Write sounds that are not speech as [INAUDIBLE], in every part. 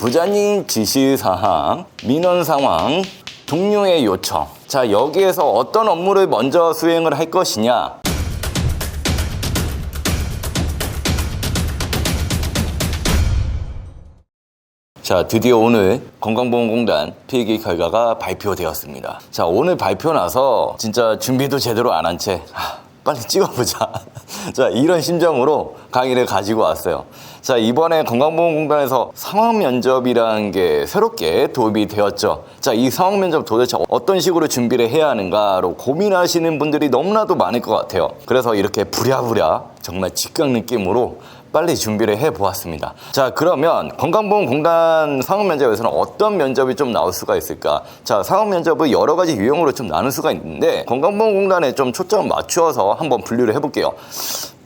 부자님 지시사항, 민원 상황, 동료의 요청. 자, 여기에서 어떤 업무를 먼저 수행을 할 것이냐. 자, 드디어 오늘 건강보험공단 필기 결과가 발표되었습니다. 자, 오늘 발표 나서 진짜 준비도 제대로 안 한 채, 아, 빨리 찍어보자. [LAUGHS] 자, 이런 심정으로 강의를 가지고 왔어요. 자, 이번에 건강보험공단에서 상황 면접이라는 게 새롭게 도입이 되었죠. 자, 이 상황 면접 도대체 어떤 식으로 준비를 해야 하는가로 고민하시는 분들이 너무나도 많을 것 같아요. 그래서 이렇게 부랴부랴 정말 직각 느낌으로 빨리 준비를 해 보았습니다. 자, 그러면 건강보험공단 상업 면접에서는 어떤 면접이 좀 나올 수가 있을까? 자, 상업 면접을 여러 가지 유형으로 좀 나눌 수가 있는데 건강보험공단에 좀 초점 맞추어서 한번 분류를 해 볼게요.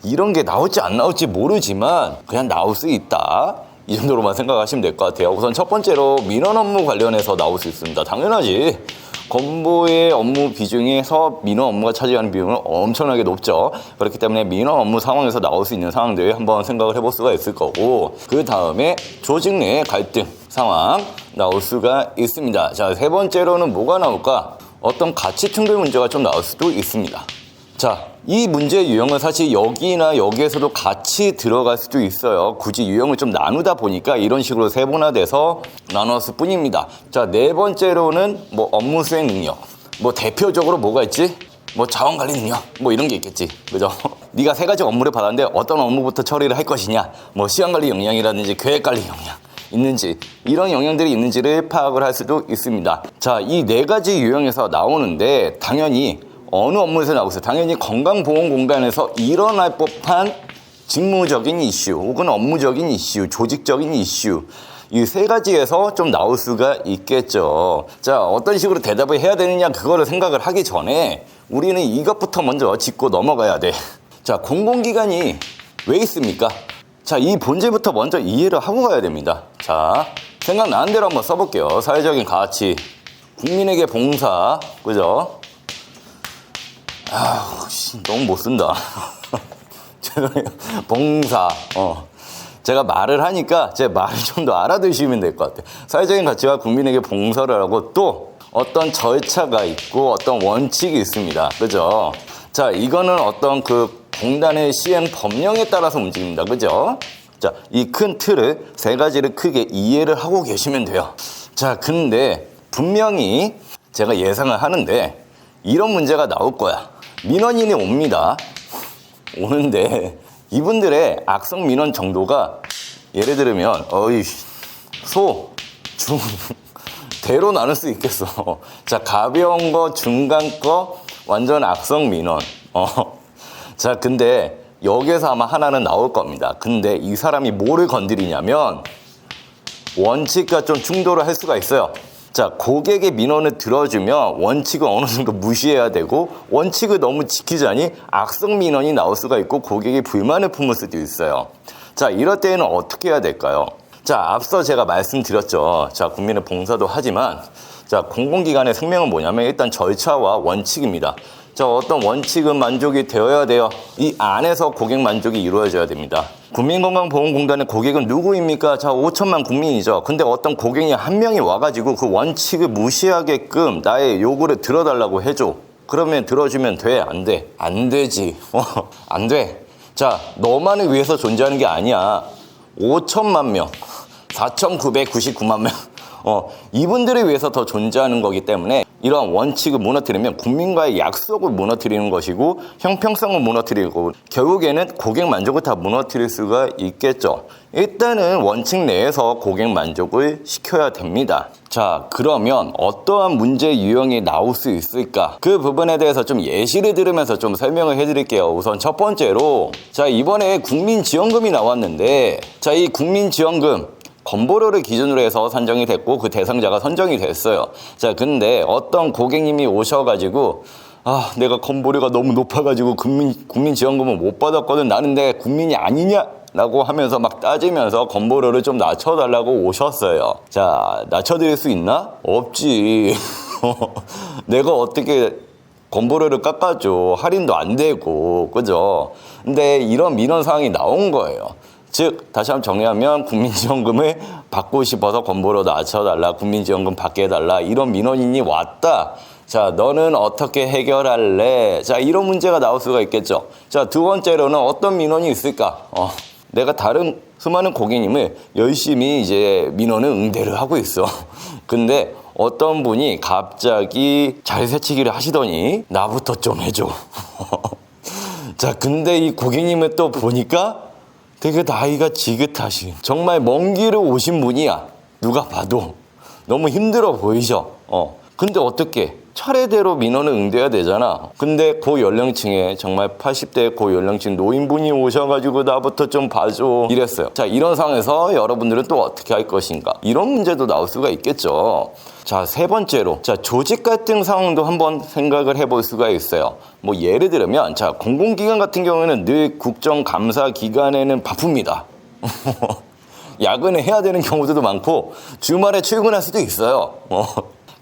이런 게 나올지 안 나올지 모르지만 그냥 나올 수 있다. 이 정도로만 생각하시면 될 것 같아요. 우선 첫 번째로 민원 업무 관련해서 나올 수 있습니다. 당연하지. 건보의 업무 비중에서 민원 업무가 차지하는 비중은 엄청나게 높죠. 그렇기 때문에 민원 업무 상황에서 나올 수 있는 상황들 한번 생각을 해볼 수가 있을 거고, 그 다음에 조직 내 갈등 상황 나올 수가 있습니다. 자, 세 번째로는 뭐가 나올까? 어떤 가치 충돌 문제가 좀 나올 수도 있습니다. 자, 이 문제 유형은 사실 여기나 여기에서도 같이 들어갈 수도 있어요. 굳이 유형을 좀 나누다 보니까 이런 식으로 세분화돼서 나눴을 뿐입니다. 자, 네 번째로는 뭐 업무 수행 능력. 뭐 대표적으로 뭐가 있지? 뭐 자원 관리 능력. 뭐 이런 게 있겠지. 그죠? [LAUGHS] 네가 세 가지 업무를 받았는데 어떤 업무부터 처리를 할 것이냐. 뭐 시간 관리 역량이라든지 계획 관리 역량. 있는지 이런 영향들이 있는지를 파악을 할 수도 있습니다. 자, 이 네 가지 유형에서 나오는데 당연히 어느 업무에서 나오겠어요? 당연히 건강보험공단에서 일어날 법한 직무적인 이슈 혹은 업무적인 이슈, 조직적인 이슈 이 세 가지에서 좀 나올 수가 있겠죠. 자, 어떤 식으로 대답을 해야 되느냐 그거를 생각을 하기 전에 우리는 이것부터 먼저 짚고 넘어가야 돼. 자, 공공기관이 왜 있습니까? 자, 이 본질부터 먼저 이해를 하고 가야 됩니다. 자, 생각나는 대로 한번 써볼게요. 사회적인 가치, 국민에게 봉사, 그죠? 아우, 씨, 너무 못 쓴다. [LAUGHS] 죄송해요. 봉사, 어. 제가 말을 하니까 제 말을 좀 더 알아두시면 될 것 같아요. 사회적인 가치와 국민에게 봉사를 하고 또 어떤 절차가 있고 어떤 원칙이 있습니다. 그죠? 자, 이거는 어떤 그 공단의 시행 법령에 따라서 움직입니다. 그죠? 자, 이 큰 틀을 세 가지를 크게 이해를 하고 계시면 돼요. 자, 근데 분명히 제가 예상을 하는데 이런 문제가 나올 거야. 민원인이 옵니다. 오는데 이분들의 악성 민원 정도가 예를 들면 어이 소, 중, 대로 나눌 수 있겠어. 자 가벼운 거, 중간 거, 완전 악성 민원. 어. 자 근데 여기에서 아마 하나는 나올 겁니다. 근데 이 사람이 뭐를 건드리냐면 원칙과 좀 충돌을 할 수가 있어요. 자, 고객의 민원을 들어주면 원칙을 어느 정도 무시해야 되고 원칙을 너무 지키자니 악성 민원이 나올 수가 있고 고객이 불만을 품을 수도 있어요. 자, 이럴 때에는 어떻게 해야 될까요? 자, 앞서 제가 말씀드렸죠. 자, 국민의 봉사도 하지만 자, 공공기관의 생명은 뭐냐면 일단 절차와 원칙입니다. 자, 어떤 원칙은 만족이 되어야 돼요. 이 안에서 고객 만족이 이루어져야 됩니다. 국민건강보험공단의 고객은 누구입니까? 자, 5천만 국민이죠. 근데 어떤 고객이 한 명이 와가지고 그 원칙을 무시하게끔 나의 요구를 들어달라고 해줘. 그러면 들어주면 돼? 안 돼? 안 되지. 어, 안 돼. 자, 너만을 위해서 존재하는 게 아니야. 5천만 명, 4,999만 명. 어, 이분들을 위해서 더 존재하는 거기 때문에 이러한 원칙을 무너뜨리면 국민과의 약속을 무너뜨리는 것이고 형평성을 무너뜨리고 결국에는 고객 만족을 다 무너뜨릴 수가 있겠죠. 일단은 원칙 내에서 고객 만족을 시켜야 됩니다. 자, 그러면 어떠한 문제 유형이 나올 수 있을까? 그 부분에 대해서 좀 예시를 들으면서 좀 설명을 해드릴게요. 우선 첫 번째로, 자, 이번에 국민지원금이 나왔는데, 자, 이 국민지원금, 건보료를 기준으로 해서 선정이 됐고 그 대상자가 선정이 됐어요. 자, 근데 어떤 고객님이 오셔가지고 아, 내가 건보료가 너무 높아가지고 국민, 국민 지원금을 못 받았거든. 나는 내 국민이 아니냐? 라고 하면서 막 따지면서 건보료를 좀 낮춰달라고 오셨어요. 자, 낮춰드릴 수 있나? 없지. [LAUGHS] 내가 어떻게 건보료를 깎아줘. 할인도 안 되고, 그죠? 근데 이런 민원 사항이 나온 거예요. 즉 다시 한번 정리하면 국민지원금을 받고 싶어서 건보로 낮춰달라 국민지원금 받게 해달라 이런 민원인이 왔다. 자 너는 어떻게 해결할래? 자 이런 문제가 나올 수가 있겠죠. 자 두 번째로는 어떤 민원이 있을까? 어, 내가 다른 수많은 고객님을 열심히 이제 민원을 응대를 하고 있어. [LAUGHS] 근데 어떤 분이 갑자기 잘 새치기를 하시더니 나부터 좀 해줘. [LAUGHS] 자, 근데 이 고객님을 또 보니까 되게 나이가 지긋하신 정말 먼 길을 오신 분이야. 누가 봐도 너무 힘들어 보이죠. 어. 근데 어떻게 차례대로 민원을 응대해야 되잖아. 근데 그 연령층에 정말 80대 그 연령층 노인분이 오셔가지고 나부터 좀 봐줘 이랬어요. 자 이런 상황에서 여러분들은 또 어떻게 할 것인가 이런 문제도 나올 수가 있겠죠. 자 세 번째로 자 조직 갈등 상황도 한번 생각을 해볼 수가 있어요. 뭐 예를 들면 자 공공기관 같은 경우에는 늘 국정감사 기간에는 바쁩니다. [LAUGHS] 야근을 해야 되는 경우도 많고 주말에 출근할 수도 있어요. 어.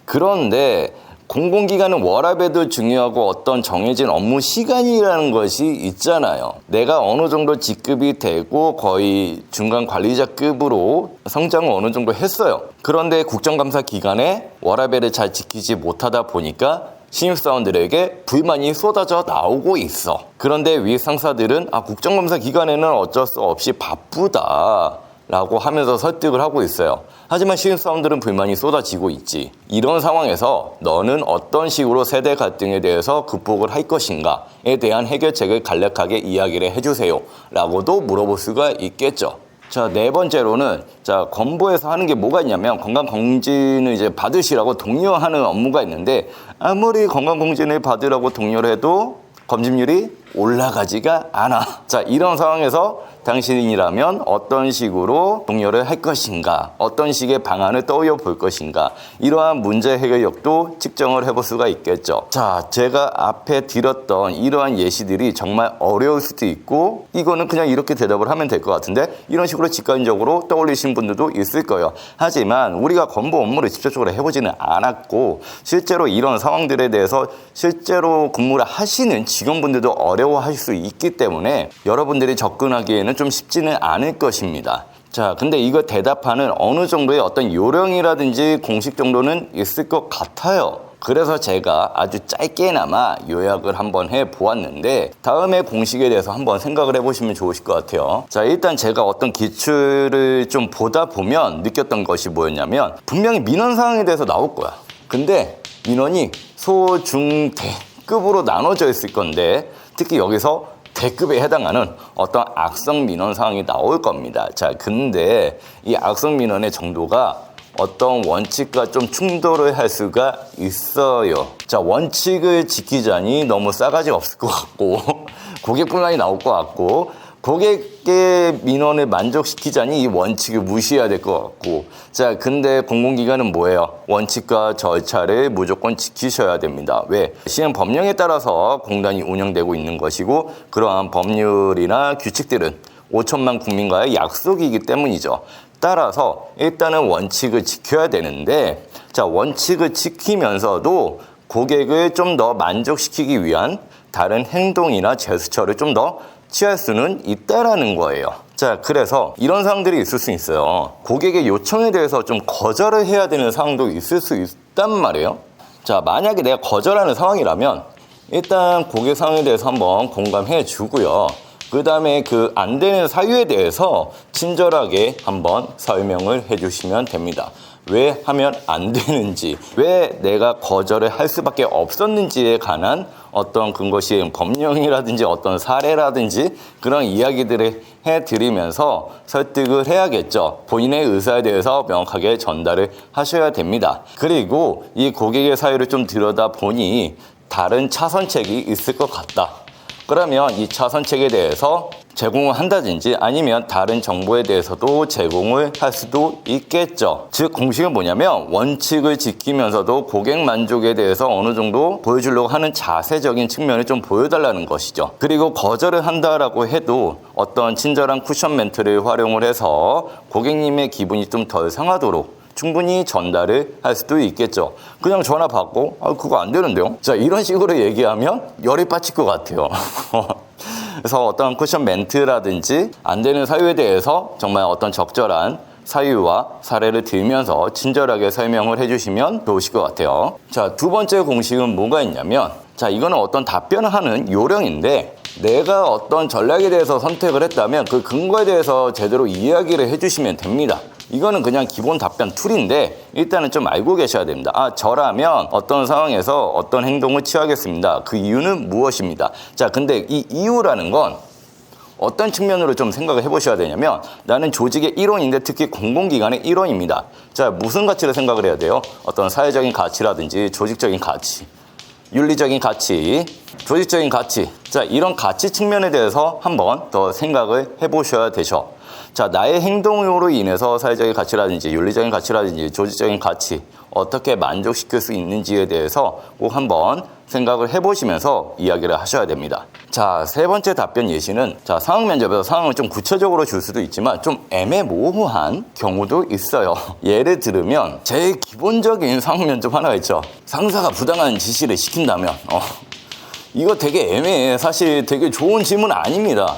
그런데 공공기관은 워라밸도 중요하고 어떤 정해진 업무 시간이라는 것이 있잖아요. 내가 어느 정도 직급이 되고 거의 중간 관리자급으로 성장을 어느 정도 했어요. 그런데 국정감사 기간에 워라밸을 잘 지키지 못하다 보니까 신입사원들에게 불만이 쏟아져 나오고 있어. 그런데 위 상사들은 아, 국정감사 기간에는 어쩔 수 없이 바쁘다. 라고 하면서 설득을 하고 있어요. 하지만 신입사원들은 불만이 쏟아지고 있지. 이런 상황에서 너는 어떤 식으로 세대 갈등에 대해서 극복을 할 것인가에 대한 해결책을 간략하게 이야기를 해주세요. 라고도 물어볼 수가 있겠죠. 자, 네 번째로는, 자, 건보에서 하는 게 뭐가 있냐면, 건강검진을 이제 받으시라고 독려하는 업무가 있는데, 아무리 건강검진을 받으라고 독려를 해도 검진률이 올라가지가 않아. 자, 이런 상황에서 당신이라면 어떤 식으로 동료를 할 것인가, 어떤 식의 방안을 떠올려 볼 것인가, 이러한 문제 해결력도 측정을 해볼 수가 있겠죠. 자, 제가 앞에 드렸던 이러한 예시들이 정말 어려울 수도 있고, 이거는 그냥 이렇게 대답을 하면 될 것 같은데, 이런 식으로 직관적으로 떠올리신 분들도 있을 거예요. 하지만 우리가 건보 업무를 직접적으로 해보지는 않았고, 실제로 이런 상황들에 대해서 실제로 근무를 하시는 직원분들도 어려 워하실 수 있기 때문에 여러분들이 접근하기에는 좀 쉽지는 않을 것입니다. 자, 근데 이거 대답하는 어느 정도의 어떤 요령이라든지 공식 정도는 있을 것 같아요. 그래서 제가 아주 짧게나마 요약을 한번 해 보았는데 다음에 공식에 대해서 한번 생각을 해 보시면 좋으실 것 같아요. 자, 일단 제가 어떤 기출을 좀 보다 보면 느꼈던 것이 뭐였냐면 분명히 민원 사항에 대해서 나올 거야. 근데 민원이 소, 중, 대 급으로 나눠져 있을 건데 특히 여기서 대급에 해당하는 어떤 악성 민원 사항이 나올 겁니다. 자, 근데 이 악성 민원의 정도가 어떤 원칙과 좀 충돌을 할 수가 있어요. 자, 원칙을 지키자니 너무 싸가지가 없을 것 같고, [LAUGHS] 고객분만이 나올 것 같고, 고객의 민원을 만족시키자니 이 원칙을 무시해야 될 것 같고. 자 근데 공공기관은 뭐예요? 원칙과 절차를 무조건 지키셔야 됩니다. 왜? 시행 법령에 따라서 공단이 운영되고 있는 것이고 그러한 법률이나 규칙들은 5천만 국민과의 약속이기 때문이죠. 따라서 일단은 원칙을 지켜야 되는데 자 원칙을 지키면서도 고객을 좀 더 만족시키기 위한 다른 행동이나 제스처를 좀 더 취할 수는 있다라는 거예요. 자, 그래서 이런 상황들이 있을 수 있어요. 고객의 요청에 대해서 좀 거절을 해야 되는 상황도 있을 수 있단 말이에요. 자, 만약에 내가 거절하는 상황이라면 일단 고객 상황에 대해서 한번 공감해 주고요. 그 다음에 그 안 되는 사유에 대해서 친절하게 한번 설명을 해 주시면 됩니다. 왜 하면 안 되는지, 왜 내가 거절을 할 수밖에 없었는지에 관한 어떤 근거 시행 법령이라든지 어떤 사례라든지 그런 이야기들을 해드리면서 설득을 해야겠죠. 본인의 의사에 대해서 명확하게 전달을 하셔야 됩니다. 그리고 이 고객의 사유를 좀 들여다 보니 다른 차선책이 있을 것 같다. 그러면 이 차선책에 대해서 제공을 한다든지 아니면 다른 정보에 대해서도 제공을 할 수도 있겠죠. 즉 공식은 뭐냐면 원칙을 지키면서도 고객 만족에 대해서 어느 정도 보여주려고 하는 자세적인 측면을 좀 보여달라는 것이죠. 그리고 거절을 한다라고 해도 어떤 친절한 쿠션 멘트를 활용을 해서 고객님의 기분이 좀 덜 상하도록 충분히 전달을 할 수도 있겠죠. 그냥 전화 받고, 아, 그거 안 되는데요? 자, 이런 식으로 얘기하면 열이 빠질 것 같아요. [LAUGHS] 그래서 어떤 쿠션 멘트라든지 안 되는 사유에 대해서 정말 어떤 적절한 사유와 사례를 들면서 친절하게 설명을 해주시면 좋으실 것 같아요. 자, 두 번째 공식은 뭐가 있냐면, 자, 이거는 어떤 답변을 하는 요령인데, 내가 어떤 전략에 대해서 선택을 했다면 그 근거에 대해서 제대로 이야기를 해주시면 됩니다. 이거는 그냥 기본 답변 툴인데 일단은 좀 알고 계셔야 됩니다. 아, 저라면 어떤 상황에서 어떤 행동을 취하겠습니다. 그 이유는 무엇입니다. 자, 근데 이 이유라는 건 어떤 측면으로 좀 생각을 해보셔야 되냐면 나는 조직의 일원인데 특히 공공기관의 일원입니다. 자, 무슨 가치를 생각을 해야 돼요? 어떤 사회적인 가치라든지 조직적인 가치. 윤리적인 가치, 조직적인 가치. 자, 이런 가치 측면에 대해서 한번 더 생각을 해보셔야 되죠. 자, 나의 행동으로 인해서 사회적인 가치라든지 윤리적인 가치라든지 조직적인 가치 어떻게 만족시킬 수 있는지에 대해서 꼭 한번 생각을 해보시면서 이야기를 하셔야 됩니다. 자, 세 번째 답변 예시는 자, 상황 면접에서 상황을 좀 구체적으로 줄 수도 있지만 좀 애매모호한 경우도 있어요. [LAUGHS] 예를 들으면 제일 기본적인 상황 면접 하나가 있죠. 상사가 부당한 지시를 시킨다면 어, 이거 되게 애매해. 사실 되게 좋은 질문 아닙니다.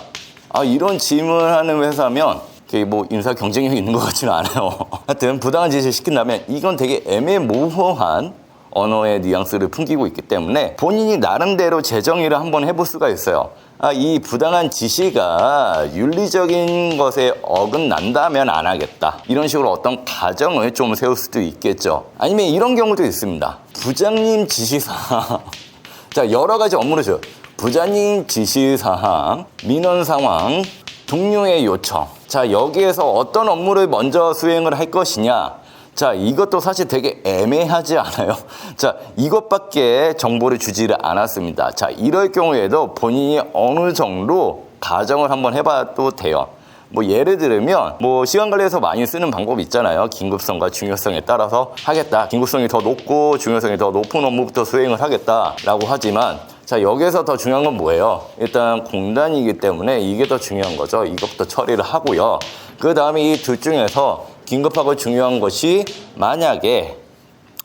아, 이런 질문하는 회사면 그게 뭐 인사 경쟁력이 있는 것 같지는 않아요. [LAUGHS] 하여튼 부당한 지시를 시킨다면 이건 되게 애매모호한 언어의 뉘앙스를 풍기고 있기 때문에 본인이 나름대로 재정의를 한번 해볼 수가 있어요. 아, 이 부당한 지시가 윤리적인 것에 어긋난다면 안 하겠다. 이런 식으로 어떤 가정을 좀 세울 수도 있겠죠. 아니면 이런 경우도 있습니다. 부장님 지시사항. [LAUGHS] 자, 여러 가지 업무를 줘요. 부장님 지시사항, 민원 상황, 동료의 요청. 자, 여기에서 어떤 업무를 먼저 수행을 할 것이냐. 자, 이것도 사실 되게 애매하지 않아요? [LAUGHS] 자, 이것밖에 정보를 주지를 않았습니다. 자, 이럴 경우에도 본인이 어느 정도 가정을 한번 해봐도 돼요. 뭐 예를 들면 뭐 시간 관리에서 많이 쓰는 방법이 있잖아요. 긴급성과 중요성에 따라서 하겠다. 긴급성이 더 높고 중요성이 더 높은 업무부터 수행을 하겠다라고 하지만 자 여기에서 더 중요한 건 뭐예요? 일단 공단이기 때문에 이게 더 중요한 거죠. 이것부터 처리를 하고요. 그 다음에 이 둘 중에서 긴급하고 중요한 것이 만약에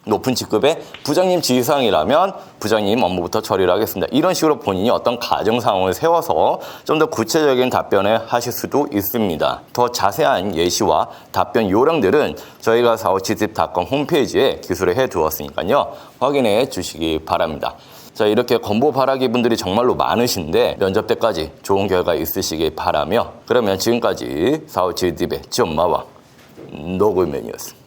높은 직급의 부장님 지휘사항이라면 부장님 업무부터 처리를 하겠습니다. 이런 식으로 본인이 어떤 가정 상황을 세워서 좀 더 구체적인 답변을 하실 수도 있습니다. 더 자세한 예시와 답변 요령들은 저희가 457집.com 홈페이지에 기술을 해 두었으니까요. 확인해 주시기 바랍니다. 자, 이렇게 건보 바라기 분들이 정말로 많으신데 면접 때까지 좋은 결과 있으시길 바라며 그러면 지금까지 457딥의 지엄마와 노골맨이었습니다.